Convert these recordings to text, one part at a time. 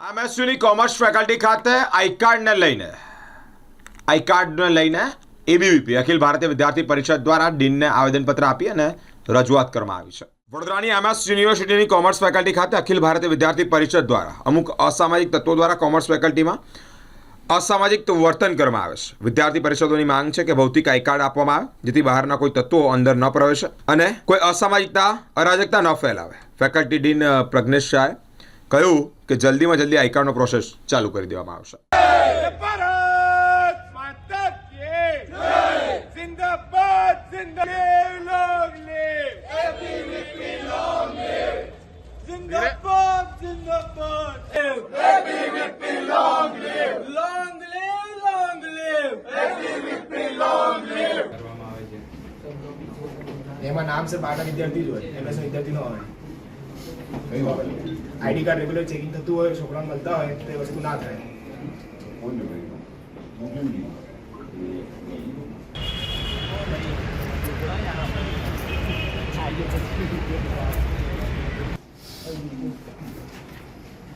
એમએસયુની commerce faculty ખાતે આઈ કાર્ડને લઈને આઈ કાર્ડને લઈને એબીવીપી અખિલ ભારતીય વિદ્યાર્થી પરિષદ દ્વારા ડીનને આવેદનપત્ર આપી અને રજૂઆત કરવામાં આવી છે. વડોદરાની એમએસ યુનિવર્સિટીની કોમર્સ ફેકલ્ટી ખાતે અખિલ ભારતીય વિદ્યાર્થી પરિષદ દ્વારા અમુક અસામાજિક તત્વો દ્વારા કોમર્સ ફેકલ્ટીમાં અસામાજિક વર્તન કરવામાં આવે છે. વિદ્યાર્થી પરિષદોની માંગ છે કે ભૌતિક આઈ કાર્ડ આપવામાં આવે, જેથી બહારના કોઈ તત્વો અંદર ન પ્રવેશે અને કોઈ અસામાજિકતા, અરાજકતા ન ફેલાવે. ફેકલ્ટી ડીન પ્રજ્ઞેશ શાહે કહ્યું કે જલ્દીમાં જલ્દી આ એકાઉન્ટનો પ્રોસેસ ચાલુ કરી દેવામાં આવશે. એમાં નામ છે બાટા વિદ્યાર્થી જ હોય. એમએસ વિદ્યાર્થી ન હોય આઈડી કાર્ડ રેગ્યુલર ચેકિંગ થતું હોય, છોકરાને મળતા હોય, તો વસ્તુ ના થાય.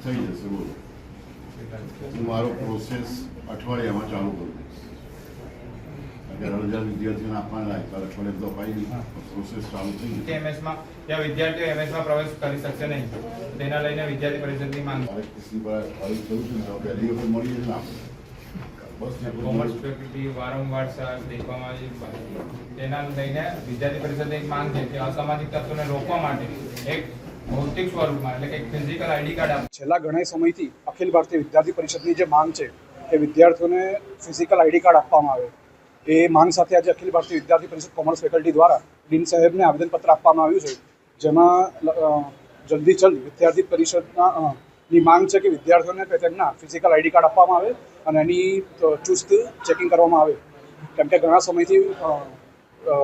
થઈ જશે, બોલો. હું મારો પ્રોસેસ અઠવાડિયામાં ચાલુ કરું અગિયાર હજાર વિદ્યાર્થીઓને આપવાના લાયક તો અપાઈ નહીં. પ્રોસેસ ચાલુ થઈ જશે. એમએસમાં ત્યાં વિદ્યાર્થીઓ એમએસમાં પ્રવેશ કરી શકશે નહીં તેના લઈને વિદ્યાર્થી પરિષદની માંગ. મારે કિસી પર ફાઇલ થયું છે ને પહેલી વખત મળી જશે આપણે. બસ કોમર્સ ફેકલ્ટી વારંવાર દેખવામાં આવી તેના લઈને વિદ્યાર્થી પરિષદની એક માંગ છે કે અસામાજિક તત્વોને રોકવા માટે એક ભૌતિક સ્વરૂપમાં એટલે કે ફિઝિકલ આઈડી કાર્ડ છેલ્લા ઘણા સમયથી અખિલ ભારતીય વિદ્યાર્થી પરિષદની જે માંગ છે કે વિદ્યાર્થીઓને ફિઝિકલ આઈડી કાર્ડ આપવામાં આવે. એ માંગ સાથે આજે અખિલ ભારતીય વિદ્યાર્થી પરિષદ કોમર્સ ફેકલ્ટી દ્વારા ડીન સાહેબને આવેદનપત્ર આપવામાં આવ્યું છે. જેમાં જલ્દી જલ્દ વિદ્યાર્થી પરિષદના ની માંગ છે કે વિદ્યાર્થીઓને તેમના ફિઝિકલ આઈડી કાર્ડ આપવામાં આવે અને એની ચુસ્ત ચેકિંગ કરવામાં આવે. કેમ કે ઘણા સમયથી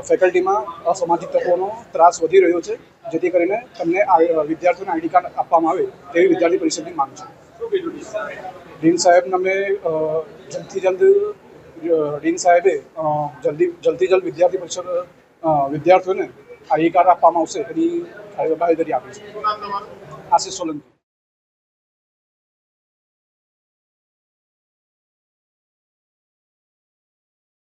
ફેકલ્ટીમાં અસામાજિક તત્વોનો ત્રાસ વધી રહ્યો છે જેથી કરીને તમને આ- વિદ્યાર્થીઓને આઈડી કાર્ડ આપવામાં આવે તેવી વિદ્યાર્થી પરિષદની માંગ છે. ડીન સાહેબને અમે જલ્દથી જલ્દ ડીન સાહેબે જલ્દી જલ્દી જલ્દ વિદ્યાર્થી પરિષદ વિદ્યાર્થીઓને આઈડી કાર્ડ આપવામાં આવશે એની બાહેધરી આપી છે. આશીષ સોલંકી.